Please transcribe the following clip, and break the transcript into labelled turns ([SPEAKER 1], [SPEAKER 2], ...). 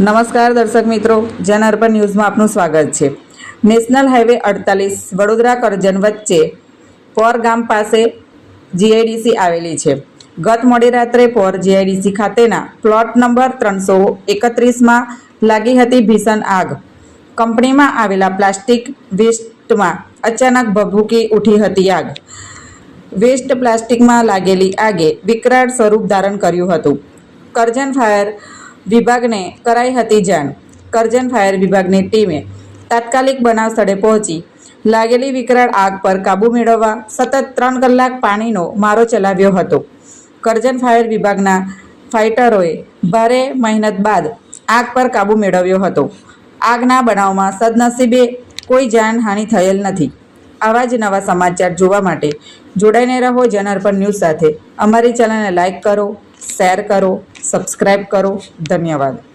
[SPEAKER 1] નમસ્કાર દર્શક મિત્રો, જન અર્પણ ન્યૂઝમાં આપનું સ્વાગત છે. નેશનલ હાઈવે અડતાલીસ વડોદરા કરજણ વચ્ચે પોર ગામ પાસે જીઆઈડીસી આવેલી છે. ગત મોડી રાત્રે પોર જીઆઈડીસી ખાતેના પ્લોટ નંબર ત્રણસો એકત્રીસમાં લાગી હતી ભીષણ આગ. કંપનીમાં આવેલા પ્લાસ્ટિક વેસ્ટમાં અચાનક ભભૂકી ઉઠી હતી આગ. વેસ્ટ પ્લાસ્ટિકમાં લાગેલી આગે વિકરાળ સ્વરૂપ ધારણ કર્યું હતું. કરજણ ફાયર વિભાગને કરાઈ હતી જાણ. કરજણ ફાયર વિભાગની ટીમે તાત્કાલિક બનાવ સ્થળે પહોંચી લાગેલી વિકરાળ આગ પર કાબૂ મેળવવા સતત ત્રણ કલાક પાણીનો મારો ચલાવ્યો હતો. કરજણ ફાયર વિભાગના ફાઇટરોએ ભારે મહેનત બાદ આગ પર કાબૂ મેળવ્યો હતો. આગના બનાવમાં સદનસીબે કોઈ જાનહાનિ થયેલ નથી. આવા જ નવા સમાચાર જોવા માટે જોડાઈને રહો જનઅર્પણ ન્યૂઝ સાથે. અમારી ચેનલને લાઇક કરો શેર કરો સબસ્ક્રાઈબ કરો. ધન્યવાદ.